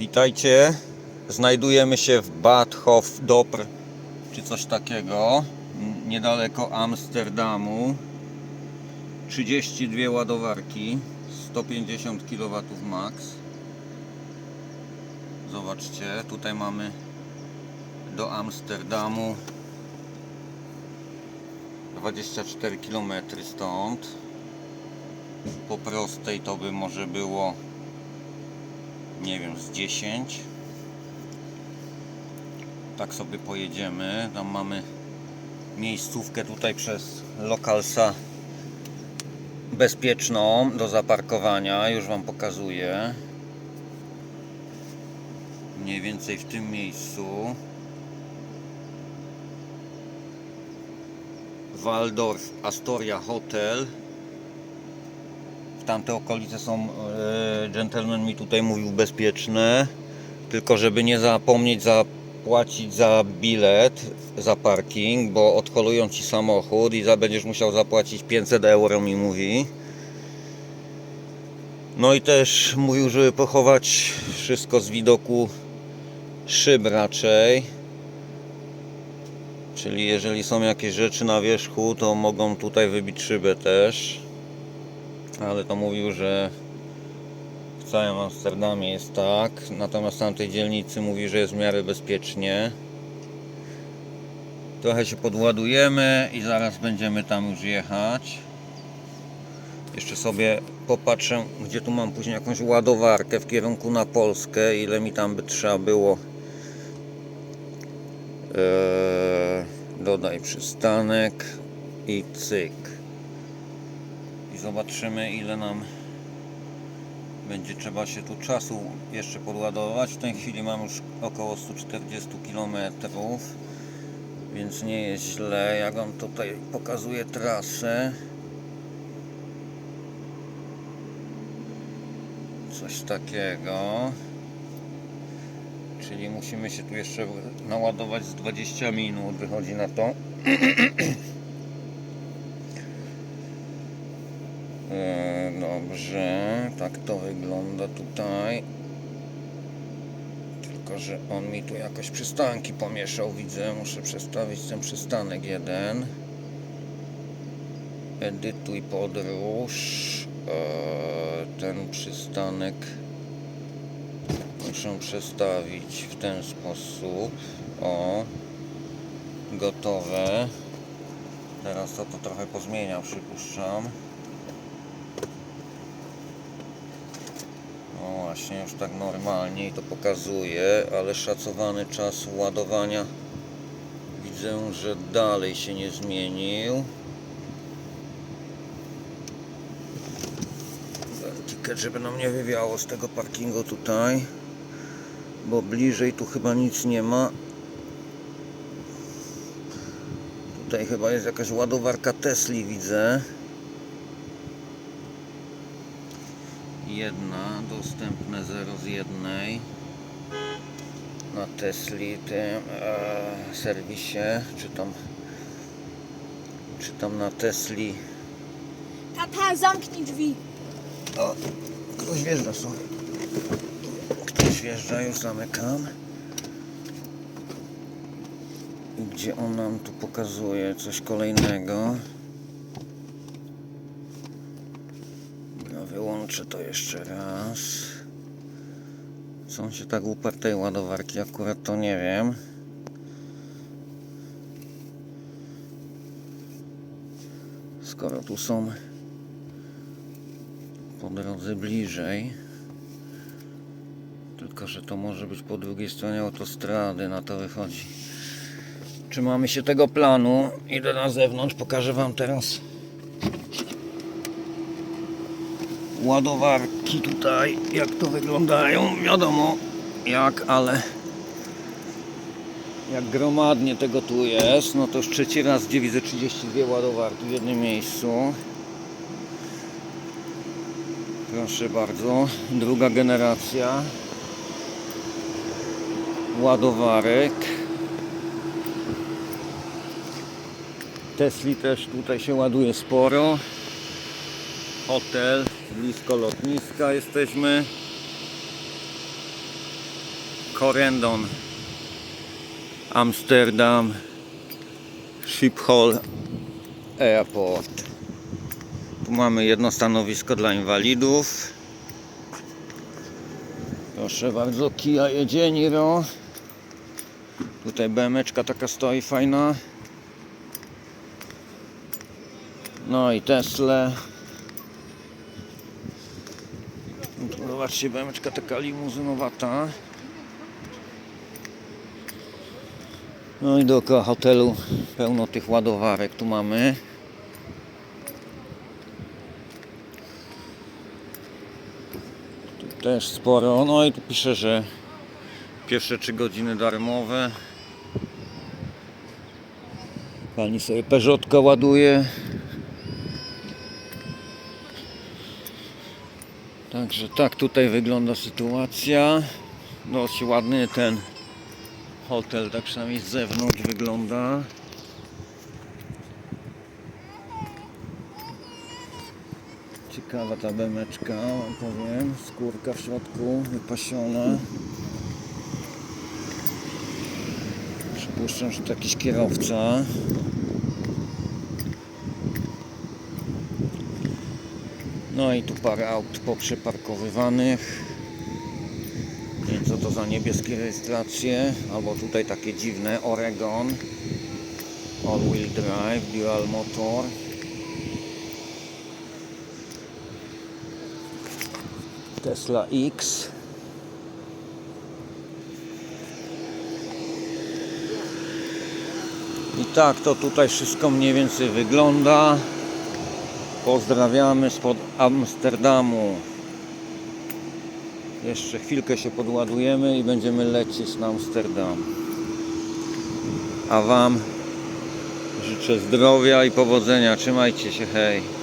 Witajcie. Znajdujemy się w Bad Hof Dopr, czy coś takiego, niedaleko Amsterdamu. 32 ładowarki, 150 kW max. Zobaczcie, tutaj mamy do Amsterdamu 24 km stąd. Po prostej to by może było nie wiem, z 10. Tak sobie pojedziemy. Tam mamy miejscówkę tutaj przez Localsa bezpieczną do zaparkowania. Już Wam pokazuję. Mniej więcej w tym miejscu. Waldorf Astoria Hotel. Tamte okolice są, e, gentleman mi tutaj mówił, bezpieczne. Tylko żeby nie zapomnieć zapłacić za bilet, za parking, bo odholują Ci samochód i za, będziesz musiał zapłacić 500 euro, mi mówi. No i też mówił, żeby pochować wszystko z widoku szyb raczej. Czyli jeżeli są jakieś rzeczy na wierzchu, to mogą tutaj wybić szybę też ale to mówił, że w całym Amsterdamie jest tak, natomiast w tamtej dzielnicy mówi, że jest w miarę bezpiecznie. Trochę się podładujemy i zaraz będziemy tam już jechać. Jeszcze sobie popatrzę, gdzie tu mam później jakąś ładowarkę w kierunku na Polskę, ile mi tam by trzeba było. Eee, dodaj przystanek i cyk zobaczymy ile nam będzie trzeba się tu czasu jeszcze podładować. W tej chwili mam już około 140 km, więc nie jest źle. Jak Wam tutaj pokazuję trasę. Coś takiego. Czyli musimy się tu jeszcze naładować z 20 minut, wychodzi na to. E, Dobrze, tak to wygląda tutaj. Tylko, że on mi tu jakoś przystanki pomieszał, widzę. Muszę przestawić ten przystanek jeden. Edytuj podróż. E, Ten przystanek muszę przestawić w ten sposób. O, gotowe. Teraz to, to trochę pozmieniał, przypuszczam. Właśnie, już tak normalniej to pokazuje, ale szacowany czas ładowania widzę, że dalej się nie zmienił. Ticket, żeby nam nie wywiało z tego parkingu tutaj, bo bliżej tu chyba nic nie ma. Tutaj chyba jest jakaś ładowarka Tesli, widzę. Jedna dostępne 0 z jednej. Na Tesli tym e, serwisie. Czy tam czy tam na Tesli? Tata, zamknij drzwi. o, ktoś wjeżdża sorry ktoś wjeżdża, już zamykam. I gdzie on nam tu pokazuje coś kolejnego wyłączę to jeszcze raz on się tak uparł tej ładowarki akurat to nie wiem skoro tu są po drodze bliżej tylko, że to może być po drugiej stronie autostrady, na to wychodzi. Trzymamy się tego planu. Idę na zewnątrz, pokażę Wam teraz ładowarki tutaj, jak to wyglądają. Wiadomo jak, ale jak gromadnie tego tu jest, no to już trzeci raz, gdzie widzę 32 ładowarki w jednym miejscu. Proszę bardzo, druga generacja ładowarek. Tesli też tutaj się ładuje sporo. Hotel, blisko lotniska jesteśmy. Corendon, Amsterdam, Schiphol Airport. Tu mamy jedno stanowisko dla inwalidów. Proszę bardzo, Kia jedzie, Niro. Tutaj BMeczka taka stoi fajna. No i Tesla. Tu Zobaczcie, BMeczka taka limuzynowata. No i dookoła hotelu pełno tych ładowarek tu mamy. Tu też sporo. No i tu pisze, że pierwsze 3 godziny darmowe. Pani sobie Peugeotka ładuje. Także tak tutaj wygląda sytuacja. Dość ładny ten hotel, tak przynajmniej z zewnątrz wygląda. Ciekawa ta bemeczka, powiem. Skórka w środku, wypasiona. Przypuszczam, że to jakiś kierowca. No i tu parę aut poprzeparkowywanych. Nie wiem co to za niebieskie rejestracje. Albo tutaj takie dziwne Oregon. All wheel drive, dual motor. Tesla X. I tak to tutaj wszystko mniej więcej wygląda. Pozdrawiamy spod Amsterdamu. Jeszcze chwilkę się podładujemy i będziemy lecieć na Amsterdam. A Wam życzę zdrowia i powodzenia. Trzymajcie się, hej.